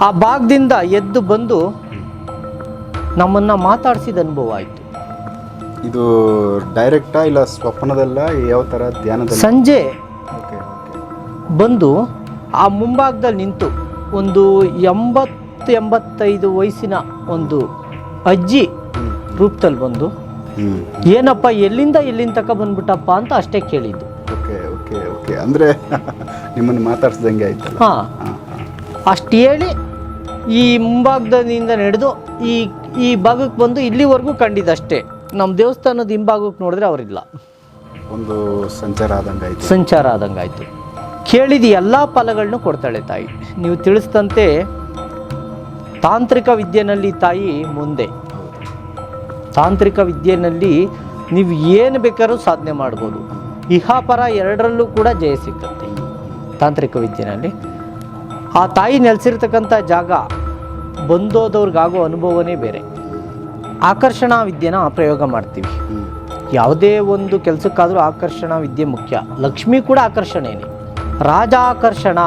ಆ ಭಾಗದಿಂದ ಎದ್ದು ಬಂದು ನಮ್ಮನ್ನು ಮಾತಾಡಿಸಿದ ಅನುಭವ ಆಯಿತು. ಇದು ಡೈರೆಕ್ಟಾ ಇಲ್ಲ ಸ್ವಪ್ನದಲ್ಲ? ಯಾವ ಥರ ಧ್ಯಾನ ಸಂಜೆ ಬಂದು ಆ ಮುಂಭಾಗದಲ್ಲಿ ನಿಂತು ಒಂದು ಎಂಬತ್ತು ಎಂಬತ್ತೈದು ವಯಸ್ಸಿನ ಒಂದು ಅಜ್ಜಿ ರೂಪದಲ್ಲಿ ಬಂದು ಏನಪ್ಪ ಎಲ್ಲಿಂದ ಎಲ್ಲಿಂದ ತಕ ಬಂದ್ಬಿಟ್ಟಪ್ಪ? ಅಂತ ಅಷ್ಟೇ ಕೇಳಿದ್ದು. Okay okay okay. ಅಂದರೆ ನಿಮ್ಮನ್ನು ಮಾತಾಡ್ಸ್ದಂಗೆ ಆಯ್ತು ಹಾಂ. ಅಷ್ಟು ಹೇಳಿ ಈ ಮುಂಭಾಗದಿಂದ ನಡೆದು ಈ ಈ ಭಾಗಕ್ಕೆ ಬಂದು ಇಲ್ಲಿವರೆಗೂ ಕಂಡಿದ್ದಷ್ಟೇ. ನಮ್ಮ ದೇವಸ್ಥಾನದ ಹಿಂಭಾಗಕ್ಕೆ ನೋಡಿದ್ರೆ ಅವರಿಲ್ಲ. ಒಂದು ಸಂಚಾರ ಆದಂಗೆ ಆಯ್ತು. ಸಂಚಾರ ಆದಂಗಾಯ್ತು ಕೇಳಿದ ಎಲ್ಲ ಫಲಗಳನ್ನು ಕೊಡ್ತಾಳೆ ತಾಯಿ. ನೀವು ತಿಳಿಸಿದಂತೆ ತಾಂತ್ರಿಕ ವಿದ್ಯೆನಲ್ಲಿ ತಾಯಿ ಮುಂದೆ. ತಾಂತ್ರಿಕ ವಿದ್ಯೆನಲ್ಲಿ ನೀವು ಏನು ಬೇಕಾದ್ರೂ ಸಾಧನೆ ಮಾಡ್ಬೋದು. ಇಹಾಪರ ಎರಡರಲ್ಲೂ ಕೂಡ ಜಯ ಸಿಕ್ಕತ್ತೆ ತಾಂತ್ರಿಕ ವಿದ್ಯೆನಲ್ಲಿ. ಆ ತಾಯಿ ನೆಲೆಸಿರ್ತಕ್ಕಂಥ ಜಾಗ ಬಂದೋದವ್ರಿಗಾಗೋ ಅನುಭವನೇ ಬೇರೆ. ಆಕರ್ಷಣಾ ವಿದ್ಯೆನ ಪ್ರಯೋಗ ಮಾಡ್ತೀವಿ. ಯಾವುದೇ ಒಂದು ಕೆಲಸಕ್ಕಾದರೂ ಆಕರ್ಷಣಾ ವಿದ್ಯೆ ಮುಖ್ಯ. ಲಕ್ಷ್ಮಿ ಕೂಡ ಆಕರ್ಷಣೆಯೇ ರಾಜಾಕರ್ಷಣ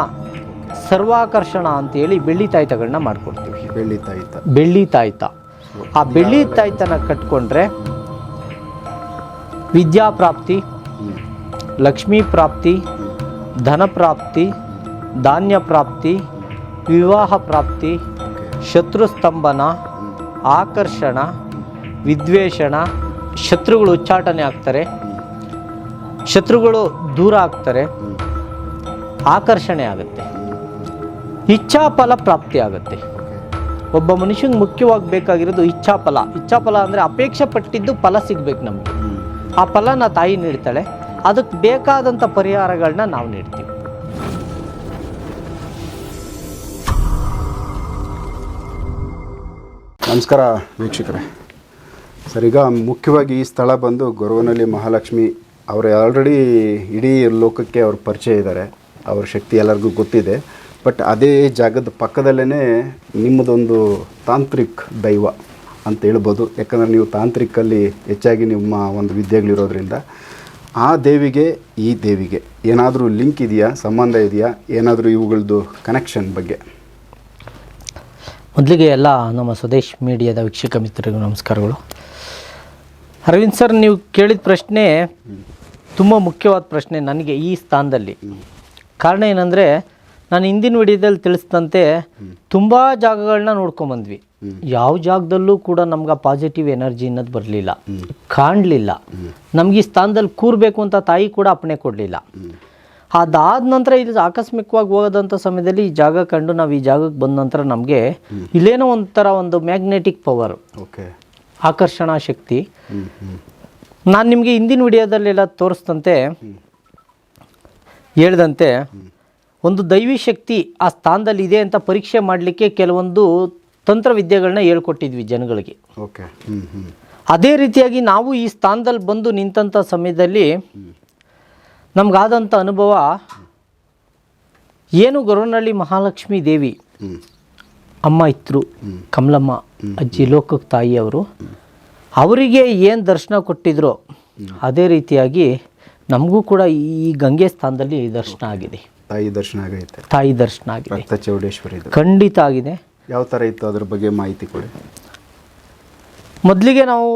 ಸರ್ವಾಕರ್ಷಣ ಅಂತೇಳಿ ಬೆಳ್ಳಿ ತಾಯ್ತಗಳನ್ನ ಮಾಡ್ಕೊಡ್ತೀವಿ. ಬೆಳ್ಳಿ ತಾಯ್ತ. ಬೆಳ್ಳಿ ತಾಯ್ತ. ಆ ಬೆಳ್ಳಿ ತಾಯ್ತನ ಕಟ್ಕೊಂಡ್ರೆ ವಿದ್ಯಾಪ್ರಾಪ್ತಿ ಲಕ್ಷ್ಮೀ ಪ್ರಾಪ್ತಿ ಧನ ಪ್ರಾಪ್ತಿ ಧಾನ್ಯ ಪ್ರಾಪ್ತಿ ವಿವಾಹ ಪ್ರಾಪ್ತಿ ಶತ್ರು ಸ್ತಂಭನ ಆಕರ್ಷಣ, ವಿದ್ವೇಷಣ, ಶತ್ರುಗಳು ಉಚ್ಚಾಟನೆ ಆಗ್ತಾರೆ. ಶತ್ರುಗಳು ದೂರ ಆಗ್ತಾರೆ. ಆಕರ್ಷಣೆ ಆಗುತ್ತೆ. ಇಚ್ಛಾಫಲ ಪ್ರಾಪ್ತಿ ಆಗುತ್ತೆ. ಒಬ್ಬ ಮನುಷ್ಯಂಗೆ ಮುಖ್ಯವಾಗಿ ಬೇಕಾಗಿರೋದು ಇಚ್ಛಾಫಲ. ಇಚ್ಛಾಫಲ ಅಂದರೆ ಅಪೇಕ್ಷೆ ಪಟ್ಟಿದ್ದು ಫಲ ಸಿಗ್ಬೇಕು ನಮಗೆ. ಆ ಫಲನ ತಾಯಿ ನೀಡ್ತಾಳೆ. ಅದಕ್ಕೆ ಬೇಕಾದಂಥ ಪರಿಹಾರಗಳನ್ನ ನಾವು ನೀಡ್ತೀವಿ. ನಮಸ್ಕಾರ ವೀಕ್ಷಕರೇ. ಸರ್, ಈಗ ಮುಖ್ಯವಾಗಿ ಈ ಸ್ಥಳ ಬಂದು ಗೊರವನಹಳ್ಳಿ ಮಹಾಲಕ್ಷ್ಮಿ ಅವರು ಆಲ್ರೆಡಿ ಇಡೀ ಲೋಕಕ್ಕೆ ಅವ್ರ ಪರಿಚಯ ಇದ್ದಾರೆ. ಅವ್ರ ಶಕ್ತಿ ಎಲ್ಲರಿಗೂ ಗೊತ್ತಿದೆ. ಬಟ್ ಅದೇ ಜಾಗದ ಪಕ್ಕದಲ್ಲೇ ನಿಮ್ಮದೊಂದು ತಾಂತ್ರಿಕ್ ದೈವ ಅಂತ ಹೇಳ್ಬೋದು. ಯಾಕಂದರೆ ನೀವು ತಾಂತ್ರಿಕಲ್ಲಿ ಹೆಚ್ಚಾಗಿ ನಿಮ್ಮ ಒಂದು ವಿದ್ಯೆಗಳಿರೋದ್ರಿಂದ ಆ ದೇವಿಗೆ, ಈ ದೇವಿಗೆ ಏನಾದರೂ ಲಿಂಕ್ ಇದೆಯಾ? ಸಂಬಂಧ ಇದೆಯಾ? ಏನಾದರೂ ಇವುಗಳದ್ದು ಕನೆಕ್ಷನ್ ಬಗ್ಗೆ? ಮೊದಲಿಗೆ ಎಲ್ಲ ನಮ್ಮ ಸ್ವದೇಶ್ ಮೀಡಿಯಾದ ವೀಕ್ಷಕ ಮಿತ್ರರಿಗೂ ನಮಸ್ಕಾರಗಳು. ಅರವಿಂದ್ ಸರ್, ನೀವು ಕೇಳಿದ ಪ್ರಶ್ನೆ ತುಂಬ ಮುಖ್ಯವಾದ ಪ್ರಶ್ನೆ ನನಗೆ ಈ ಸ್ಥಾನದಲ್ಲಿ. ಕಾರಣ ಏನಂದರೆ, ನಾನು ಹಿಂದಿನ ವಿಡಿಯೋದಲ್ಲಿ ತಿಳಿಸಿದಂತೆ ತುಂಬ ಜಾಗಗಳನ್ನ ನೋಡ್ಕೊಂಬಂದ್ವಿ. ಯಾವ ಜಾಗದಲ್ಲೂ ಕೂಡ ನಮ್ಗೆ ಪಾಸಿಟಿವ್ ಎನರ್ಜಿ ಅನ್ನೋದು ಬರಲಿಲ್ಲ. ಕಾಣಲಿಲ್ಲ. ನಮ್ಗೆ ಈ ಸ್ಥಾನದಲ್ಲಿ ಕೂರಬೇಕು ಅಂತ ತಾಯಿ ಕೂಡ ಅಪ್ಪಣೆ ಕೊಡಲಿಲ್ಲ. ಅದಾದ ನಂತರ ಇಲ್ಲಿ ಆಕಸ್ಮಿಕವಾಗಿ ಹೋಗೋದಂಥ ಸಮಯದಲ್ಲಿ ಈ ಜಾಗ ಕಂಡು ನಾವು ಈ ಜಾಗಕ್ಕೆ ಬಂದ ನಂತರ ನಮಗೆ ಇಲ್ಲೇನೋ ಒಂಥರ ಒಂದು ಮ್ಯಾಗ್ನೆಟಿಕ್ ಪವರ್ ಓಕೆ ಆಕರ್ಷಣಾ ಶಕ್ತಿ. ನಾನು ನಿಮಗೆ ಹಿಂದಿನ ವಿಡಿಯೋದಲ್ಲೆಲ್ಲ ತೋರಿಸ್ದಂತೆ ಹೇಳ್ದಂತೆ ಒಂದು ದೈವಿ ಶಕ್ತಿ ಆ ಸ್ಥಾನದಲ್ಲಿ ಇದೆ ಅಂತ ಪರೀಕ್ಷೆ ಮಾಡಲಿಕ್ಕೆ ಕೆಲವೊಂದು ತಂತ್ರವಿದ್ಯೆಗಳನ್ನ ಹೇಳ್ಕೊಟ್ಟಿದ್ವಿ ಜನಗಳಿಗೆ. ಓಕೆ ಅದೇ ರೀತಿಯಾಗಿ ನಾವು ಈ ಸ್ಥಾನದಲ್ಲಿ ಬಂದು ನಿಂತಂಥ ಸಮಯದಲ್ಲಿ ನಮಗಾದಂಥ ಅನುಭವ ಏನು ಗೊರವನಹಳ್ಳಿ ಮಹಾಲಕ್ಷ್ಮಿ ದೇವಿ ಅಮ್ಮ ಇದ್ರು ಕಮಲಮ್ಮ ಅಜ್ಜಿ ಲೋಕಕ್ಕೆ ತಾಯಿಯವರು ಅವರಿಗೆ ಏನು ದರ್ಶನ ಕೊಟ್ಟಿದ್ರು ಅದೇ ರೀತಿಯಾಗಿ ನಮಗೂ ಕೂಡ ಈ ಗಂಗೆ ಸ್ಥಾನದಲ್ಲಿ ದರ್ಶನ ಆಗಿದೆ. ತಾಯಿ ದರ್ಶನ ಆಗೈತೆ. ತಾಯಿ ದರ್ಶನ ಆಗಿದೆ. ಖಂಡಿತ ಆಗಿದೆ. ಯಾವ ಥರ ಇತ್ತು ಅದ್ರ ಬಗ್ಗೆ ಮಾಹಿತಿ ಕೊಡಿ. ಮೊದಲಿಗೆ ನಾವು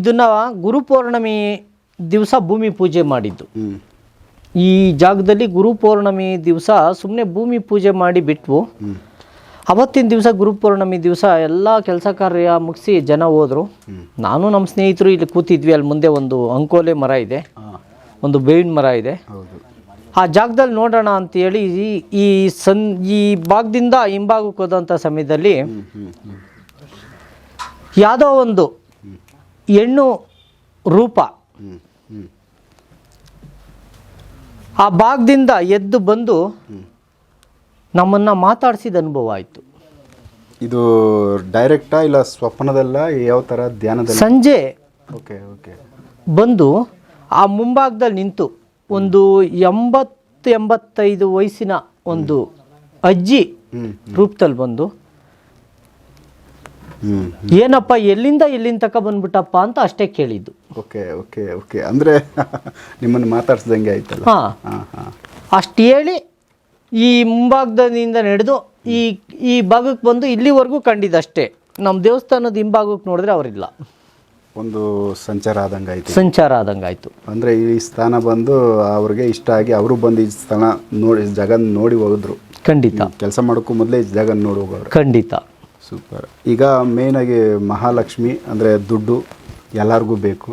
ಇದನ್ನು ಗುರುಪೌರ್ಣಮಿ ದಿವಸ ಭೂಮಿ ಪೂಜೆ ಮಾಡಿದ್ದು. ಈ ಜಾಗದಲ್ಲಿ ಗುರು ಪೌರ್ಣಮಿ ದಿವಸ ಸುಮ್ಮನೆ ಭೂಮಿ ಪೂಜೆ ಮಾಡಿ ಬಿಟ್ವು. ಅವತ್ತಿನ ದಿವಸ ಗುರು ಪೌರ್ಣಮಿ ದಿವಸ ಎಲ್ಲ ಕೆಲಸ ಕಾರ್ಯ ಮುಗಿಸಿ ಜನ ಹೋದರು. ನಾನು ನಮ್ಮ ಸ್ನೇಹಿತರು ಇಲ್ಲಿ ಕೂತಿದ್ವಿ ಅಲ್ಲಿ ಮುಂದೆ ಒಂದು ಅಂಕೋಲೆ ಮರ ಇದೆ. ಒಂದು ಬೇವಿನ ಮರ ಇದೆ. ಆ ಜಾಗದಲ್ಲಿ ನೋಡೋಣ ಅಂತೇಳಿ ಈ ಈ ಸನ್ ಈ ಭಾಗದಿಂದ ಹಿಂಭಾಗಕ್ಕೆ ಹೋದಂಥ ಸಮಯದಲ್ಲಿ ಯಾವುದೋ ಒಂದು ಹೆಣ್ಣು ರೂಪ ಆ ಭಾಗದಿಂದ ಎದ್ದು ಬಂದು ನಮ್ಮನ್ನು ಮಾತಾಡಿಸಿದ ಅನುಭವ ಆಯಿತು. ಇದು ಡೈರೆಕ್ಟಾ ಇಲ್ಲ ಸ್ವಪ್ನದಲ್ಲ ಯಾವ ಥರ ಧ್ಯಾನದಲ್ಲಿ? ಸಂಜೆ ಓಕೆ ಓಕೆ. ಬಂದು ಆ ಮುಂಭಾಗದಲ್ಲಿ ನಿಂತು ಒಂದು ಎಂಬತ್ತು ಎಂಬತ್ತೈದು ವಯಸ್ಸಿನ ಒಂದು ಅಜ್ಜಿ ರೂಪದಲ್ಲಿ ಬಂದು ಏನಪ್ಪ ಎಲ್ಲಿಂದ ಎಲ್ಲಿಂದ ತಕ ಬಂದ್ಬಿಟ್ಟಪ್ಪ? ಅಂತ ಅಷ್ಟೇ ಕೇಳಿದ್ದು. Okay okay okay. ಅಂದರೆ ನಿಮ್ಮನ್ನು ಮಾತಾಡ್ಸ್ದಂಗೆ ಆಯ್ತಲ್ಲ? ಹಾಂ. ಹಾಂ ಹಾಂ. ಅಷ್ಟು ಹೇಳಿ ಈ ಮುಂಭಾಗದಿಂದ ನಡೆದು ಈ ಈ ಭಾಗಕ್ಕೆ ಬಂದು ಇಲ್ಲಿವರೆಗೂ ಕಂಡಿದ್ದಷ್ಟೇ. ನಮ್ಮ ದೇವಸ್ಥಾನದ ಹಿಂಭಾಗಕ್ಕೆ ನೋಡಿದ್ರೆ ಅವರಿಲ್ಲ. ಒಂದು ಸಂಚಾರ ಆದಂಗೆ ಆಯಿತು. ಸಂಚಾರ ಆದಂಗೆ ಆಯಿತು. ಅಂದರೆ ಈ ಸ್ಥಾನ ಬಂದು ಅವ್ರಿಗೆ ಇಷ್ಟ ಆಗಿ ಅವರು ಬಂದು ಈ ಸ್ಥಾನ ನೋಡಿ ಜಾಗ ನೋಡಿ ಹೋದ್ರು ಖಂಡಿತ. ಕೆಲಸ ಮಾಡೋಕ್ಕೂ ಮೊದಲೇ ಈ ಜಾಗ ನೋಡಿ ಹೋಗೋರು ಖಂಡಿತ. ಸೂಪರ್. ಈಗ ಮೇಯ್ನಾಗಿ ಮಹಾಲಕ್ಷ್ಮಿ ಅಂದರೆ ದುಡ್ಡು ಎಲ್ಲರಿಗೂ ಬೇಕು.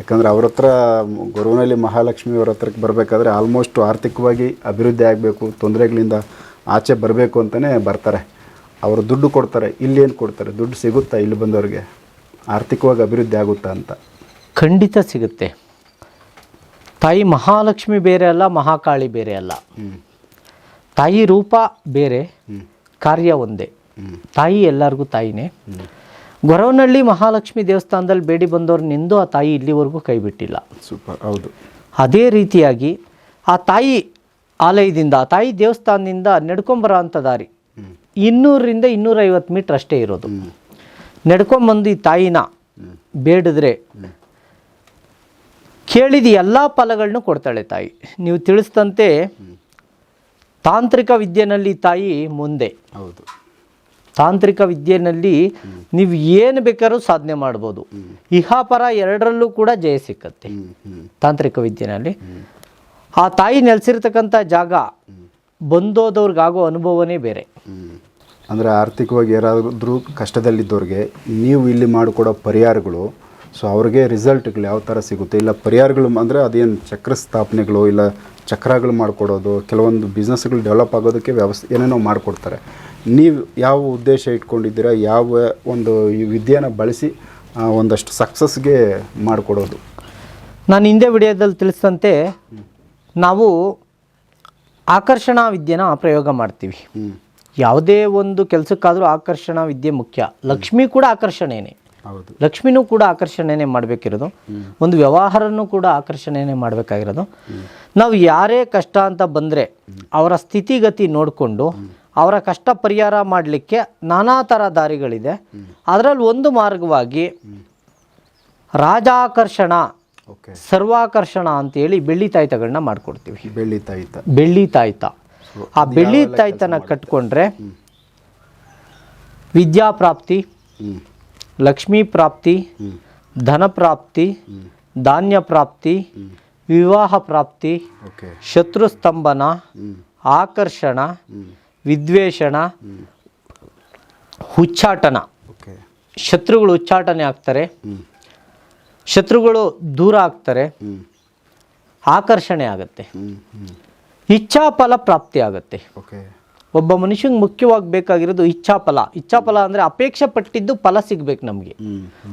ಯಾಕಂದರೆ ಅವ್ರ ಹತ್ರ ಗೊರವನಹಳ್ಳಿ ಮಹಾಲಕ್ಷ್ಮಿ ಅವ್ರ ಹತ್ರಕ್ಕೆ ಬರಬೇಕಾದ್ರೆ ಆಲ್ಮೋಸ್ಟ್ ಆರ್ಥಿಕವಾಗಿ ಅಭಿವೃದ್ಧಿ ಆಗಬೇಕು ತೊಂದರೆಗಳಿಂದ ಆಚೆ ಬರಬೇಕು ಅಂತಲೇ ಬರ್ತಾರೆ. ಅವರು ದುಡ್ಡು ಕೊಡ್ತಾರೆ ಇಲ್ಲೇನು ಕೊಡ್ತಾರೆ? ದುಡ್ಡು ಸಿಗುತ್ತಾ ಇಲ್ಲಿ ಬಂದವ್ರಿಗೆ? ಆರ್ಥಿಕವಾಗಿ ಅಭಿವೃದ್ಧಿ ಆಗುತ್ತಾ ಅಂತ. ಖಂಡಿತ ಸಿಗುತ್ತೆ. ತಾಯಿ ಮಹಾಲಕ್ಷ್ಮಿ ಬೇರೆ ಅಲ್ಲ ಮಹಾಕಾಳಿ ಬೇರೆ ಅಲ್ಲ. ಹ್ಞೂ ತಾಯಿ ರೂಪ ಬೇರೆ ಹ್ಞೂ ಕಾರ್ಯ ಒಂದೇ. ತಾಯಿ ಎಲ್ಲರಿಗೂ ತಾಯಿನೇ. ಹ್ಞೂ ಗೊರವನಹಳ್ಳಿ ಮಹಾಲಕ್ಷ್ಮಿ ದೇವಸ್ಥಾನದಲ್ಲಿ ಬೇಡಿ ಬಂದವ್ರನ್ನೆಂದೂ ಆ ತಾಯಿ ಇಲ್ಲಿವರೆಗೂ ಕೈ ಬಿಟ್ಟಿಲ್ಲ. ಸೂಪರ್ ಹೌದು. ಅದೇ ರೀತಿಯಾಗಿ ಆ ತಾಯಿ ಆಲಯದಿಂದ ಆ ತಾಯಿ ದೇವಸ್ಥಾನದಿಂದ ನಡ್ಕೊಂಬರೋ ಅಂಥ ದಾರಿ ಇನ್ನೂರರಿಂದ ಇನ್ನೂರೈವತ್ತು ಮೀಟ್ರ್ ಅಷ್ಟೇ ಇರೋದು. ನಡ್ಕೊಂಬಂದು ಈ ತಾಯಿನ ಬೇಡಿದ್ರೆ ಕೇಳಿದ ಎಲ್ಲ ಫಲಗಳನ್ನು ಕೊಡ್ತಾಳೆ ತಾಯಿ. ನೀವು ತಿಳಿಸಿದಂತೆ ತಾಂತ್ರಿಕ ವಿದ್ಯೆನಲ್ಲಿ ತಾಯಿ ಮುಂದೆ. ಹೌದು. ತಾಂತ್ರಿಕ ವಿದ್ಯೆನಲ್ಲಿ ನೀವು ಏನು ಬೇಕಾದ್ರೂ ಸಾಧನೆ ಮಾಡ್ಬೋದು. ಇಹಾಪರ ಎರಡರಲ್ಲೂ ಕೂಡ ಜಯ ಸಿಕ್ಕತ್ತೆ. ತಾಂತ್ರಿಕ ವಿದ್ಯೆನಲ್ಲಿ. ಆ ತಾಯಿ ನೆಲೆಸಿರ್ತಕ್ಕಂಥ ಜಾಗ ಬಂದೋದವ್ರಿಗಾಗೋ ಅನುಭವನೇ ಬೇರೆ. ಅಂದರೆ ಆರ್ಥಿಕವಾಗಿ ಯಾರಾದರೂ ಕಷ್ಟದಲ್ಲಿದ್ದವ್ರಿಗೆ ನೀವು ಇಲ್ಲಿ ಮಾಡಿಕೊಡೋ ಪರಿಹಾರಗಳು, ಸೊ ಅವ್ರಿಗೆ ರಿಸಲ್ಟ್ಗಳು ಯಾವ ಥರ ಸಿಗುತ್ತೆ? ಇಲ್ಲ ಪರಿಹಾರಗಳು ಅಂದರೆ ಅದೇನು ಚಕ್ರ ಸ್ಥಾಪನೆಗಳು, ಇಲ್ಲ ಚಕ್ರಗಳು ಮಾಡಿಕೊಡೋದು, ಕೆಲವೊಂದು ಬಿಸ್ನೆಸ್ಗಳು ಡೆವಲಪ್ ಆಗೋದಕ್ಕೆ ವ್ಯವಸ್ಥೆ ಏನೇನೋ ಮಾಡಿಕೊಡ್ತಾರೆ. ನೀವು ಯಾವ ಉದ್ದೇಶ ಇಟ್ಕೊಂಡಿದ್ದೀರಾ ಯಾವ ಒಂದು ಈ ವಿದ್ಯೆನ ಬಳಸಿ ಆ, ಒಂದಷ್ಟು ಸಕ್ಸಸ್ಗೆ ಮಾಡಿಕೊಡೋದು? ನಾನು ಹಿಂದೆ ವಿಡಿಯೋದಲ್ಲಿ ತಿಳಿಸಿದಂತೆ ನಾವು ಆಕರ್ಷಣಾ ವಿದ್ಯೆನ ಪ್ರಯೋಗ ಮಾಡ್ತೀವಿ. ಹ್ಞೂ ಯಾವುದೇ ಒಂದು ಕೆಲಸಕ್ಕಾದರೂ ಆಕರ್ಷಣಾ ವಿದ್ಯೆ ಮುಖ್ಯ. ಲಕ್ಷ್ಮಿ ಕೂಡ ಆಕರ್ಷಣೆಯೇ ಹೌದು. ಲಕ್ಷ್ಮಿನೂ ಕೂಡ ಆಕರ್ಷಣೆಯೇ ಮಾಡಬೇಕಿರೋದು. ಒಂದು ವ್ಯವಹಾರನೂ ಕೂಡ ಆಕರ್ಷಣೆಯೇ ಮಾಡಬೇಕಾಗಿರೋದು. ನಾವು ಯಾರೇ ಕಷ್ಟ ಅಂತ ಬಂದರೆ ಅವರ ಸ್ಥಿತಿಗತಿ ನೋಡಿಕೊಂಡು ಅವರ ಕಷ್ಟ ಪರಿಹಾರ ಮಾಡಲಿಕ್ಕೆ ನಾನಾ ಥರ ದಾರಿಗಳಿದೆ. ಅದರಲ್ಲಿ ಒಂದು ಮಾರ್ಗವಾಗಿ ರಾಜಾಕರ್ಷಣ ಸರ್ವಾಕರ್ಷಣ ಅಂತೇಳಿ ಬೆಳ್ಳಿ ತಾಯ್ತಗಳನ್ನ ಮಾಡಿಕೊಡ್ತೀವಿ. ಬೆಳ್ಳಿ ತಾಯಿತ. ಬೆಳ್ಳಿ ತಾಯ್ತ. ಆ ಬೆಳ್ಳಿ ತಾಯ್ತನ ಕಟ್ಕೊಂಡ್ರೆ ವಿದ್ಯಾಪ್ರಾಪ್ತಿ ಲಕ್ಷ್ಮೀ ಪ್ರಾಪ್ತಿ ಧನ ಪ್ರಾಪ್ತಿ ಧಾನ್ಯ ಪ್ರಾಪ್ತಿ ವಿವಾಹ ಪ್ರಾಪ್ತಿ ಶತ್ರು ಸ್ತಂಭನ ಆಕರ್ಷಣ ವಿದ್ವೇಷಣ ಹುಚ್ಚಾಟನ. ಶತ್ರುಗಳು ಉಚ್ಚಾಟನೆ ಆಗ್ತಾರೆ. ಶತ್ರುಗಳು ದೂರ ಆಗ್ತಾರೆ. ಆಕರ್ಷಣೆ ಆಗುತ್ತೆ. ಇಚ್ಛಾಫಲ ಪ್ರಾಪ್ತಿ ಆಗುತ್ತೆ. ಒಬ್ಬ ಮನುಷ್ಯಂಗೆ ಮುಖ್ಯವಾಗಿ ಬೇಕಾಗಿರೋದು ಇಚ್ಛಾಫಲ. ಇಚ್ಛಾಫಲ ಅಂದರೆ ಅಪೇಕ್ಷೆ ಪಟ್ಟಿದ್ದು ಫಲ ಸಿಗ್ಬೇಕು ನಮಗೆ.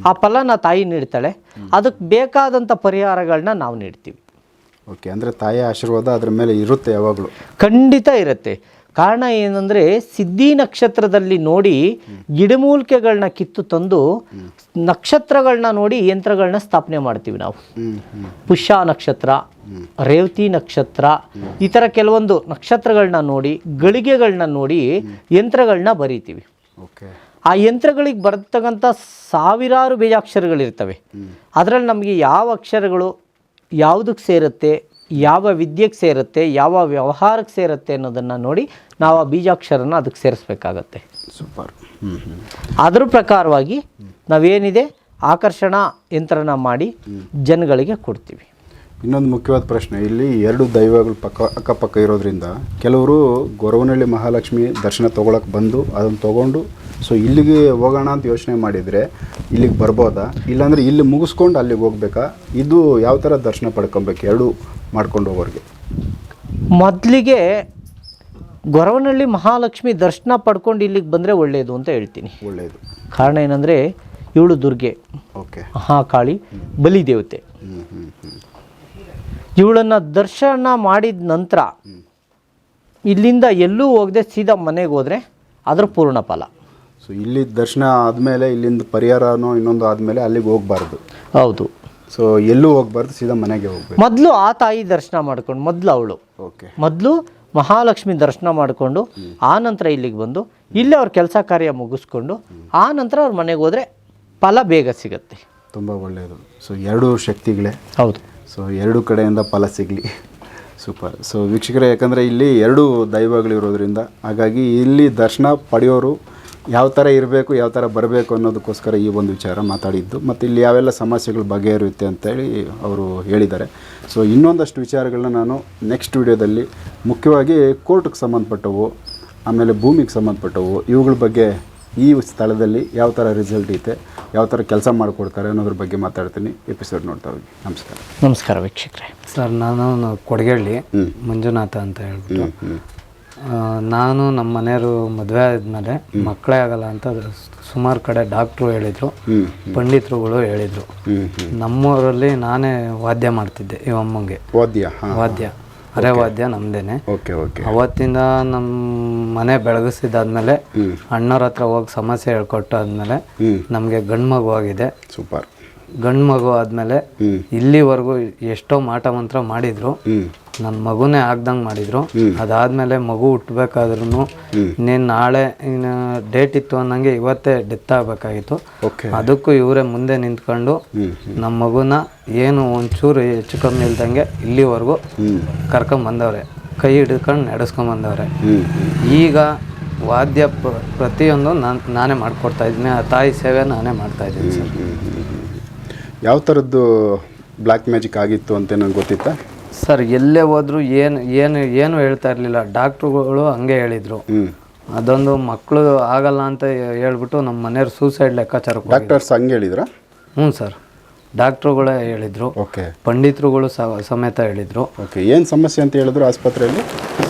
ಆ ಫಲನ ತಾಯಿ ನೀಡ್ತಾಳೆ. ಅದಕ್ಕೆ ಬೇಕಾದಂಥ ಪರಿಹಾರಗಳನ್ನ ನಾವು ನೀಡ್ತೀವಿ. ಓಕೆ ಅಂದರೆ ತಾಯಿ ಆಶೀರ್ವಾದ ಅದ್ರ ಮೇಲೆ ಇರುತ್ತೆ ಯಾವಾಗಲೂ. ಖಂಡಿತ ಇರುತ್ತೆ. ಕಾರಣ ಏನಂದರೆ ಸಿದ್ಧಿ ನಕ್ಷತ್ರದಲ್ಲಿ ನೋಡಿ ಗಿಡಮೂಲಿಕೆಗಳನ್ನ ಕಿತ್ತು ತಂದು ನಕ್ಷತ್ರಗಳನ್ನ ನೋಡಿ ಯಂತ್ರಗಳನ್ನ ಸ್ಥಾಪನೆ ಮಾಡ್ತೀವಿ ನಾವು. ಪುಷ್ಯ ನಕ್ಷತ್ರ ರೇವತಿ ನಕ್ಷತ್ರ ಈ ಥರ ಕೆಲವೊಂದು ನಕ್ಷತ್ರಗಳನ್ನ ನೋಡಿ ಗಳಿಗೆಗಳನ್ನ ನೋಡಿ ಯಂತ್ರಗಳನ್ನ ಬರೀತೀವಿ. ಓಕೆ. ಆ ಯಂತ್ರಗಳಿಗೆ ಬರ್ತಕ್ಕಂಥ ಸಾವಿರಾರು ಬೀಜಾಕ್ಷರಗಳಿರ್ತವೆ. ಅದರಲ್ಲಿ ನಮಗೆ ಯಾವ ಅಕ್ಷರಗಳು ಯಾವುದಕ್ಕೆ ಸೇರುತ್ತೆ ಯಾವ ವಿದ್ಯೆಗೆ ಸೇರುತ್ತೆ ಯಾವ ವ್ಯವಹಾರಕ್ಕೆ ಸೇರುತ್ತೆ ಅನ್ನೋದನ್ನು ನೋಡಿ ನಾವು ಆ ಬೀಜಾಕ್ಷರನ ಅದಕ್ಕೆ ಸೇರಿಸ್ಬೇಕಾಗತ್ತೆ. ಸೂಪರ್. ಹ್ಞೂ ಹ್ಞೂ ಅದ್ರ ಪ್ರಕಾರವಾಗಿ ನಾವೇನಿದೆ ಆಕರ್ಷಣಾ ಯಂತ್ರನ ಮಾಡಿ ಜನಗಳಿಗೆ ಕೊಡ್ತೀವಿ. ಇನ್ನೊಂದು ಮುಖ್ಯವಾದ ಪ್ರಶ್ನೆ ಇಲ್ಲಿ ಎರಡು ದೈವಗಳು ಪಕ್ಕ ಅಕ್ಕಪಕ್ಕ ಇರೋದ್ರಿಂದ ಕೆಲವರು ಗೊರವನಹಳ್ಳಿ ಮಹಾಲಕ್ಷ್ಮಿ ದರ್ಶನ ತೊಗೊಳಕ್ಕೆ ಬಂದು ಅದನ್ನು ತೊಗೊಂಡು ಸೊ ಇಲ್ಲಿಗೆ ಹೋಗೋಣ ಅಂತ ಯೋಚನೆ ಮಾಡಿದರೆ ಇಲ್ಲಿಗೆ ಬರ್ಬೋದಾ? ಇಲ್ಲಾಂದರೆ ಇಲ್ಲಿ ಮುಗಿಸ್ಕೊಂಡು ಅಲ್ಲಿಗೆ ಹೋಗ್ಬೇಕಾ? ಇದು ಯಾವ ಥರ ದರ್ಶನ ಪಡ್ಕೊಬೇಕು? ಎರಡು ಮಾಡ್ಕೊಂಡು ಹೋಗೋರಿಗೆ. ಮೊದಲಿಗೆ ಗೊರವನಹಳ್ಳಿ ಮಹಾಲಕ್ಷ್ಮಿ ದರ್ಶನ ಪಡ್ಕೊಂಡು ಇಲ್ಲಿಗೆ ಬಂದರೆ ಒಳ್ಳೆಯದು ಅಂತ ಹೇಳ್ತೀನಿ. ಒಳ್ಳೆಯದು ಕಾರಣ ಏನಂದರೆ ಇವಳು ದುರ್ಗೆ. ಓಕೆ. ಮಹಾಕಾಳಿ ಬಲಿ ದೇವತೆ. ಹ್ಞೂ ಹ್ಞೂ ಹ್ಞೂ ಇವಳನ್ನು ದರ್ಶನ ಮಾಡಿದ ನಂತರ ಇಲ್ಲಿಂದ ಎಲ್ಲೂ ಹೋಗದೆ ಸೀದಾ ಮನೆಗೆ ಹೋದರೆ ಅದರ ಪೂರ್ಣ ಫಲ. ಸೊ ಇಲ್ಲಿ ದರ್ಶನ ಆದಮೇಲೆ ಇಲ್ಲಿಂದ ಪರಿಹಾರನೋ ಇನ್ನೊಂದು ಆದಮೇಲೆ ಅಲ್ಲಿಗೆ ಹೋಗಬಾರ್ದು. ಹೌದು. ಸೊ ಎಲ್ಲೂ ಹೋಗ್ಬಾರ್ದು ಸೀದಾ ಮನೆಗೆ ಹೋಗ್ಬೇಕು. ಮೊದಲು ಆ ತಾಯಿ ದರ್ಶನ ಮಾಡ್ಕೊಂಡು ಮೊದಲು ಅವಳು. ಓಕೆ ಮೊದಲು ಮಹಾಲಕ್ಷ್ಮಿ ದರ್ಶನ ಮಾಡಿಕೊಂಡು ಆ ನಂತರ ಇಲ್ಲಿಗೆ ಬಂದು ಇಲ್ಲೇ ಅವ್ರ ಕೆಲಸ ಕಾರ್ಯ ಮುಗಿಸ್ಕೊಂಡು ಆ ನಂತರ ಅವ್ರ ಮನೆಗೆ ಹೋದರೆ ಫಲ ಬೇಗ ಸಿಗತ್ತೆ. ತುಂಬ ಒಳ್ಳೆಯದು. ಸೊ ಎರಡೂ ಶಕ್ತಿಗಳೇ. ಹೌದು. ಸೊ ಎರಡು ಕಡೆಯಿಂದ ಫಲ ಸಿಗಲಿ. ಸೂಪರ್ ಸೊ ವೀಕ್ಷಕರೇ ಯಾಕಂದರೆ ಇಲ್ಲಿ ಎರಡು ದೈವಗಳಿರೋದ್ರಿಂದ ಹಾಗಾಗಿ ಇಲ್ಲಿ ದರ್ಶನ ಪಡೆಯೋರು ಯಾವ ಥರ ಇರಬೇಕು ಯಾವ ಥರ ಬರಬೇಕು ಅನ್ನೋದಕ್ಕೋಸ್ಕರ ಈ ಒಂದು ವಿಚಾರ ಮಾತಾಡಿದ್ದು. ಮತ್ತು ಇಲ್ಲಿ ಯಾವೆಲ್ಲ ಸಮಸ್ಯೆಗಳು ಬಗೆಹರಿಯುತ್ತೆ ಅಂತೇಳಿ ಅವರು ಹೇಳಿದ್ದಾರೆ. ಸೊ ಇನ್ನೊಂದಷ್ಟು ವಿಚಾರಗಳನ್ನ ನಾನು ನೆಕ್ಸ್ಟ್ ವಿಡಿಯೋದಲ್ಲಿ ಮುಖ್ಯವಾಗಿ ಕೋರ್ಟ್ಗೆ ಸಂಬಂಧಪಟ್ಟವು ಆಮೇಲೆ ಭೂಮಿಗೆ ಸಂಬಂಧಪಟ್ಟವು ಇವುಗಳ ಬಗ್ಗೆ ಈ ಸ್ಥಳದಲ್ಲಿ ಯಾವ ಥರ ರಿಸಲ್ಟ್ ಐತೆ ಯಾವ ಥರ ಕೆಲಸ ಮಾಡಿಕೊಡ್ತಾರೆ ಅನ್ನೋದ್ರ ಬಗ್ಗೆ ಮಾತಾಡ್ತೀನಿ. ಎಪಿಸೋಡ್ ನೋಡ್ತಾ ಹೋಗಿ. ನಮಸ್ಕಾರ. ನಮಸ್ಕಾರ ವೀಕ್ಷಕರೇ. ಸರ್ ನಾನು ಕೊಡಗಳ್ಳಿ ಮಂಜುನಾಥ ಅಂತ ಹೇಳ್ಬಿಟ್ಟು. ನಾನು ನಮ್ಮ ಮನೆಯವರು ಮದುವೆ ಆದಮೇಲೆ ಮಕ್ಕಳೇ ಆಗಲ್ಲ ಅಂತ ಸುಮಾರು ಕಡೆ ಡಾಕ್ಟ್ರು ಹೇಳಿದ್ರು ಪಂಡಿತರುಗಳು ಹೇಳಿದರು. ನಮ್ಮೂರಲ್ಲಿ ನಾನೇ ವಾದ್ಯ ಮಾಡ್ತಿದ್ದೆ ಈ ಅಮ್ಮಂಗೆ. ವಾದ್ಯ ವಾದ್ಯ ಅರೆ ವಾದ್ಯ ನಮ್ದೇನೆ. Okay okay. ಅವತ್ತಿಂದ ನಮ್ಮ ಮನೆ ಬೆಳಗಿಸಿದಾದ್ಮೇಲೆ ಅಣ್ಣವ್ರ ಹತ್ರ ಹೋಗಿ ಸಮಸ್ಯೆ ಹೇಳ್ಕೊಟ್ಟಾದ್ಮೇಲೆ ನಮ್ಗೆ ಗಂಡು ಮಗು ಆಗಿದೆ. ಸೂಪರ್. ಗಂಡು ಮಗು ಆದಮೇಲೆ ಇಲ್ಲಿವರೆಗೂ ಎಷ್ಟೋ ಮಾಟ ಮಂತ್ರ ಮಾಡಿದ್ರು. ನನ್ನ ಮಗುನೇ ಆಗ್ದಂಗೆ ಮಾಡಿದ್ರು. ಅದಾದಮೇಲೆ ಮಗು ಹುಟ್ಟಬೇಕಾದ್ರೂ ಇನ್ನೇನು ನಾಳೆ ನಾಳೆ ಡೇಟ್ ಇತ್ತು ಅನ್ನಂಗೆ ಇವತ್ತೇ ಡೆತ್ ಆಗಬೇಕಾಗಿತ್ತು. ಅದಕ್ಕೂ ಇವರೇ ಮುಂದೆ ನಿಂತ್ಕೊಂಡು ನಮ್ಮ ಮಗುನ ಏನು ಒಂಚೂರು ಹೆಚ್ಚು ಕಮ್ಮಿ ಇಲ್ದಂಗೆ ಇಲ್ಲಿವರೆಗೂ ಕರ್ಕೊಂಬಂದವ್ರೆ. ಕೈ ಹಿಡ್ಕೊಂಡು ನಡೆಸ್ಕೊಂಬಂದವ್ರೆ. ಈಗ ವಾದ್ಯ ಪ್ರ- ಪ್ರತಿಯೊಂದು ನಾನು ನಾನೇ ಮಾಡ್ಕೊಡ್ತಾ ಇದ್ದೀನಿ ಆ ತಾಯಿ ಸೇವೆ ನಾನೇ ಮಾಡ್ತಾ ಇದ್ದೀನಿ ಸರ್. ಯಾವ ಥರದ್ದು ಬ್ಲ್ಯಾಕ್ ಮ್ಯಾಜಿಕ್ ಆಗಿತ್ತು ಅಂತ ನನಗೆ ಗೊತ್ತಿತ್ತಾ? ಸರ್ ಎಲ್ಲೇ ಹೋದ್ರು ಏನು ಏನು ಏನು ಹೇಳ್ತಾ ಇರಲಿಲ್ಲ. ಡಾಕ್ಟ್ರುಗಳು ಹಂಗೆ ಹೇಳಿದರು. ಅದೊಂದು ಮಕ್ಕಳು ಆಗಲ್ಲ ಅಂತ ಹೇಳ್ಬಿಟ್ಟು ನಮ್ಮ ಮನೆಯವ್ರು ಸೂಸೈಡ್ ಲೆಕ್ಕಾಚಾರ ಡಾಕ್ಟರ್ಸ್ ಹಂಗೆ ಹೇಳಿದ್ರ? ಹ್ಞೂ ಸರ್. ಡಾಕ್ಟ್ರುಗಳೇ ಹೇಳಿದರು. ಓಕೆ. ಪಂಡಿತರುಗಳು ಸಮೇತ ಹೇಳಿದರು. ಓಕೆ. ಏನು ಸಮಸ್ಯೆ ಅಂತ ಹೇಳಿದ್ರು ಆಸ್ಪತ್ರೆಯಲ್ಲಿ?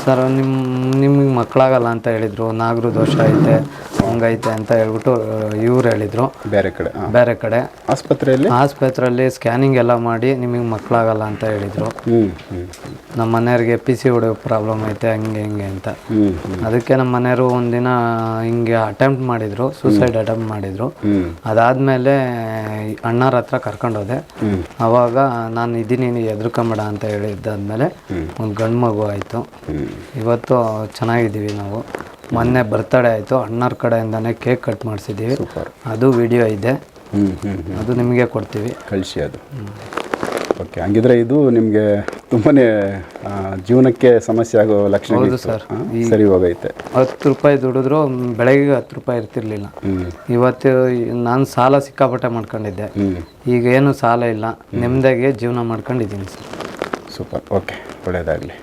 ಸರ್ ನಿಮ್ಮ ನಿಮಗೆ ಮಕ್ಕಳಾಗಲ್ಲ ಅಂತ ಹೇಳಿದರು. ನಾಗರು ದೋಷ ಐತೆ. ಹಂಗೈತೆ ಅಂತ ಹೇಳ್ಬಿಟ್ಟು ಇವ್ರು ಹೇಳಿದ್ರು. ಬೇರೆ ಕಡೆ ಹಾಂ ಬೇರೆ ಕಡೆ. ಆಸ್ಪತ್ರೆಯಲ್ಲಿ? ಆಸ್ಪತ್ರೆಯಲ್ಲಿ ಸ್ಕ್ಯಾನಿಂಗ್ ಎಲ್ಲ ಮಾಡಿ ನಿಮಗೆ ಮಕ್ಕಳಾಗಲ್ಲ ಅಂತ ಹೇಳಿದರು. ಹ್ಞೂ ಹ್ಞೂ ನಮ್ಮ ಮನೆಯವ್ರಿಗೆ ಪಿ ಸಿ ಹೊಡೆಯೋ ಪ್ರಾಬ್ಲಮ್ ಐತೆ ಹಂಗೆ ಹಿಂಗೆ ಅಂತ. ಹ್ಞೂ ಅದಕ್ಕೆ ನಮ್ಮ ಮನೆಯವರು ಒಂದಿನ ಹಿಂಗೆ ಅಟೆಂಪ್ಟ್ ಮಾಡಿದ್ರು ಸೂಸೈಡ್ ಅಟೆಂಪ್ಟ್ ಮಾಡಿದ್ರು. ಹ್ಞೂ ಅದಾದಮೇಲೆ ಅಣ್ಣರ ಹತ್ರ ಕರ್ಕೊಂಡೋದೆ. ಅವಾಗ ನಾನು ಇದ್ದೀನಿ ನೀನು ಎದ್ರುಕೊಂಬೇಡ ಅಂತ ಹೇಳಿದ್ದಾದ್ಮೇಲೆ ಒಂದು ಗಂಡು ಮಗು ಆಯಿತು ಇವತ್ತು ಚೆನ್ನಾಗಿದ್ದೀವಿ ನಾವು. ಮೊನ್ನೆ ಬರ್ತಡೇ ಆಯಿತು ಅಣ್ಣರ ಕಡೆಯಿಂದನೇ ಕೇಕ್ ಕಟ್ ಮಾಡಿಸಿದ್ದೀವಿ ಸೂಪರ್. ಅದು ವಿಡಿಯೋ ಇದೆ. ಹ್ಞೂ ಹ್ಞೂ ಹ್ಞೂ ಅದು ನಿಮಗೆ ಕೊಡ್ತೀವಿ. ಕಳಿಸಿ ಅದು. ಓಕೆ ಹಂಗಿದ್ರೆ ಇದು ನಿಮಗೆ ತುಂಬಾ ಜೀವನಕ್ಕೆ ಸಮಸ್ಯೆ ಆಗೋ ಲಕ್ಷಣ ಹೌದು ಸರ್. ಸರಿ ಹೋಗೈತೆ. ಹತ್ತು ರೂಪಾಯಿ ದುಡಿದ್ರು ಬೆಳಗ್ಗೆ ಹತ್ತು ರೂಪಾಯಿ ಇರ್ತಿರ್ಲಿಲ್ಲ. ಇವತ್ತು ನಾನು ಸಾಲ ಸಿಕ್ಕಾಪಟ್ಟೆ ಮಾಡ್ಕೊಂಡಿದ್ದೆ. ಹ್ಞೂ ಈಗ ಏನು ಸಾಲ ಇಲ್ಲ. ನೆಮ್ಮದಿಯಾಗಿ ಜೀವನ ಮಾಡ್ಕೊಂಡಿದ್ದೀನಿ ಸರ್ ಸೂಪರ್. ಓಕೆ ಒಳ್ಳೆಯದಾಗಲಿ